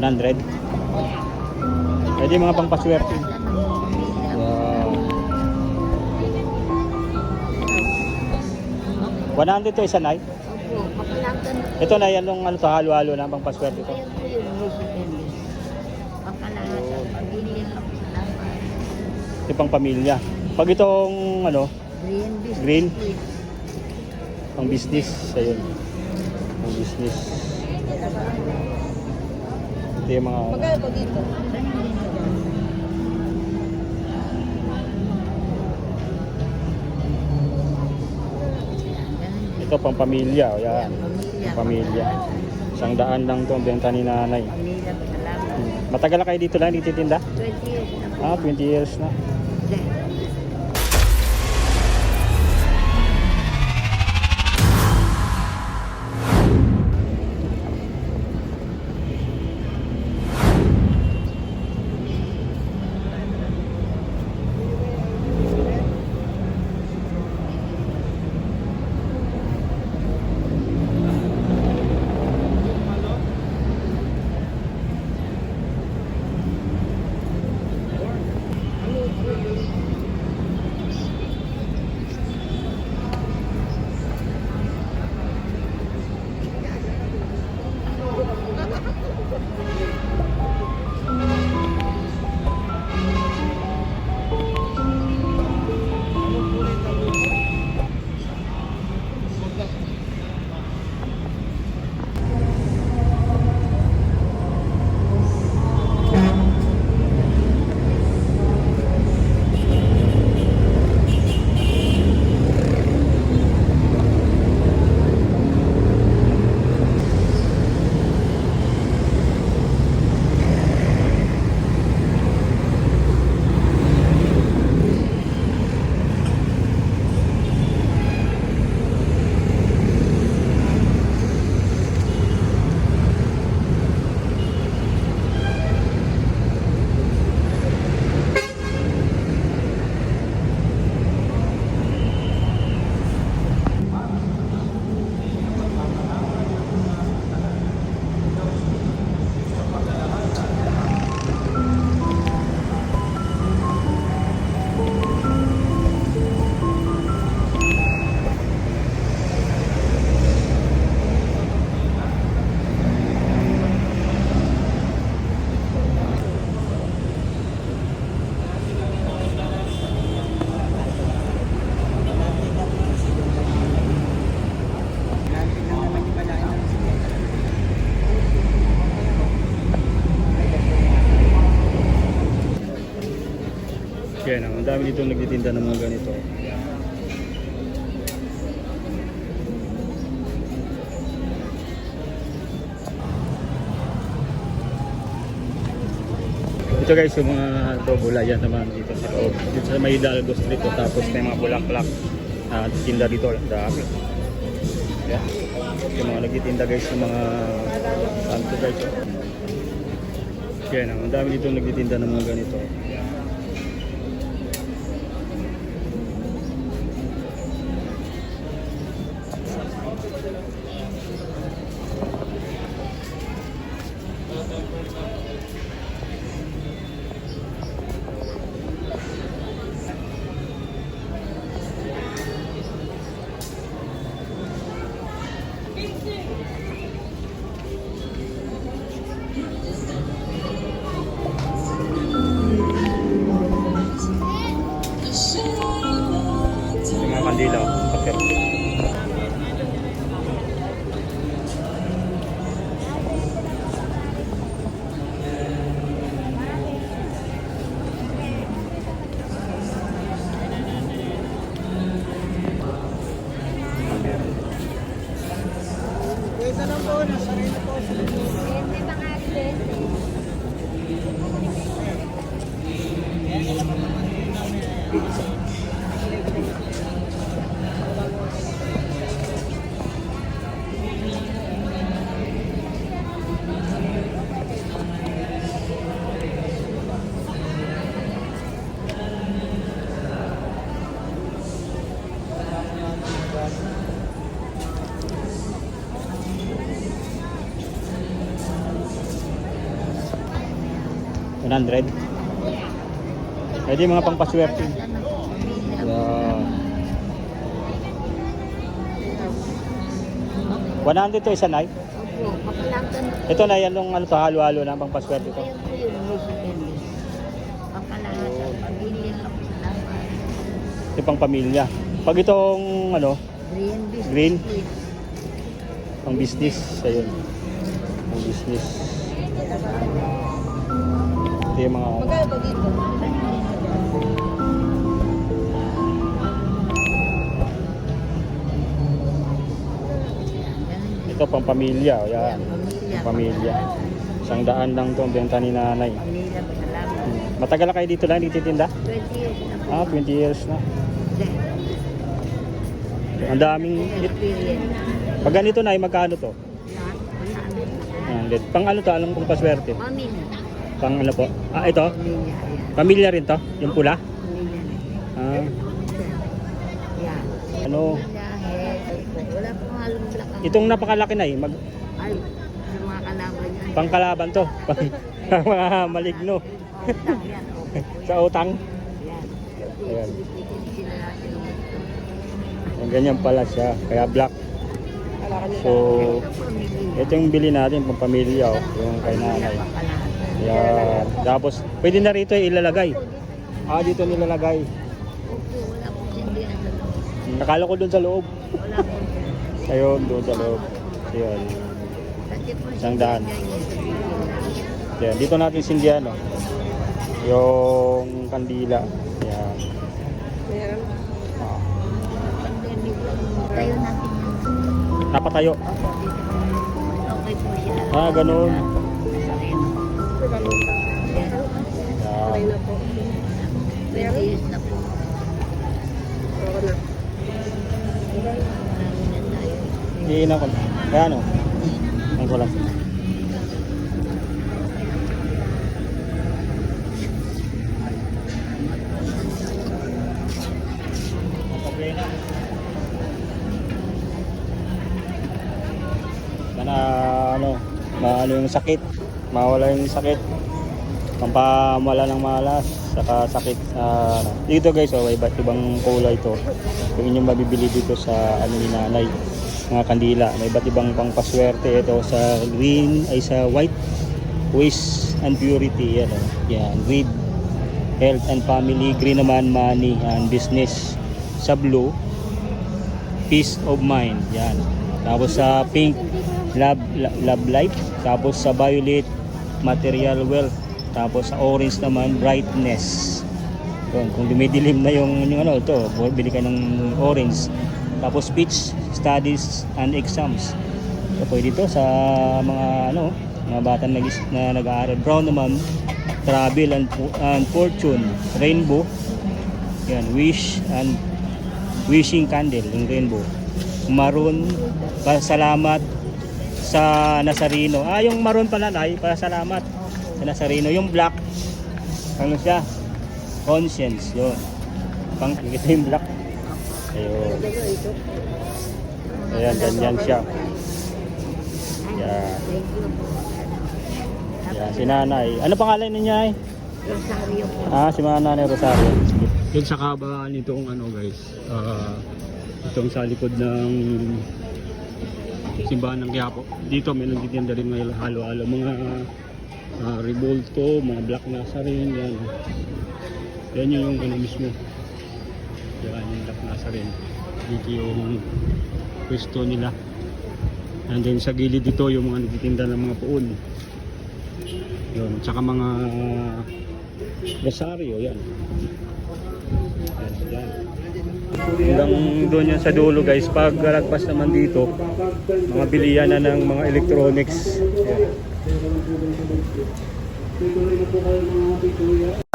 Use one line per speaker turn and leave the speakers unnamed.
100. Pwede mga pangpaswerte. Wow. 100 to isa na. Ito na yan nung ano to, halo-halo na pangpaswerte to. Ito pang pamilya. Pag itong ano.
Green?
pang business, ayun. Pang business. Ito yung mga
Magkano po dito?
ito pang pamilya, o yan. Pang pamilya. Isang daan lang to ang benta ni nanay. Hmm. Matagal na kayo dito lang nagtitinda?
20 years na.
Ah, 20 years na.
Hindi.
Yan, ang dami dito nagtitinda ng mga ganito. Ito guys, yung mga ito, bulayan naman dito sa loob. Dito sa may Hidalgo Street to, tapos may mga bulaklak na tinda dito. Ang dami. Yan. Yung mga nagtitinda guys ng mga ano guys. oh. Yan, ang dami dito nagtitinda ng mga ganito. 100. Pwede mga pangpaswerte. Yeah. 100 to isa na. Ito na yan nung ano to, halo-halo na pangpaswerte to. Ito pang pamilya. Pag itong ano.
Green?
pang business, ayun. Pang business. Ito yung mga
Magkano ba dito?
ito pang pamilya, yan.
Pamilya.
Pamilya. Isang daan lang to ang benta ni nanay.
Pamilya, salamat.
Hmm. Matagal na kayo dito lang nagtitinda?
20 years na po.
Ah, 20 years na. Ang daming. Pag ganito na, magkano to?
Lahat,
100. Pang ano to? Anong pang paswerte?
Pamilya.
Pang ano po? Ah, ito?
Pamilya,
rin to? Yung pula?
Pamilya.
Ah,
Yan.
ano?
Wala pong halong lakang.
Itong napakalaki na eh. Mag,
Ay, yung mga kalaban niya.
pangkalaban to. Pang, mga maligno.
Utang yan, po
Sa utang.
yan.
Ayan. Ang ganyan pala siya. Kaya black. So,
Ito po,
yung bili natin pang pamilya. Oh, yung kay nanay. Yan. Tapos, pwede na rito ilalagay. Ah, dito nilalagay. Nakala ko doon sa loob. Ayun, doon sa loob. Ayun. Isang daan. Yan, dito natin sindihan, no? Yung kandila. Yan. Ah,
Pandemic lang. Tayo natin
napatayo.
Okay po siya.
Ah, ganun. Yan.
20 years na po. Marami na tayo.
Iina ko. Kaya ano? Ang ko lang. Sana ano, maano yung sakit, mawala yung sakit. Pampamala ng malas, saka sakit sa ano. Dito guys, oh, iba't ibang kulay to. Yung inyong mabibili dito sa ano ni nanay, mga kandila. May iba't ibang pangpaswerte ito sa green ay sa white wish and purity yan oh. Yan, with health and family, green naman money and business. Sa blue, peace of mind. Yan. Tapos sa pink, love, love life. Tapos sa violet, material wealth. Tapos sa orange naman, brightness. Yun, kung dumidilim na yung, yung ano, ito, bili ka ng orange. Tapos speech, studies, and exams. So, pwede ito sa mga, ano, mga bata na, na nag-aaral. Brown naman, travel and, and fortune. Rainbow, yan, wish and wishing candle, yung rainbow. Maroon, pasalamat sa Nazareno. Ah, yung maroon pala na, pasalamat sa Nazareno. Yung black, ano siya? Conscience, yun. Pang, ito yung black. Ayun. Ayan, ganyan siya. Yan.
Thank you po.
Yan, si nanay. Ano pangalan niya eh?
Rosario po.
Ah, si mga nanay Rosario. Yun sa kabaan nitong ano guys, ah, itong sa likod ng simbahan ng Quiapo. Dito may nagtitinda rin may halo-halo. Mga uh, Revolto, mga Black Nazarene, yan. Yan yung ano mismo. Yan yung Black Nazarene. Dito yung pwesto nila. And then sa gilid dito yung mga nagtitinda ng mga puon. Yun, tsaka mga Rosario, yan. Yan, yan. Hanggang doon yan sa dulo guys. Pag lagpas naman dito, mga bilihan na ng mga electronics. Yan.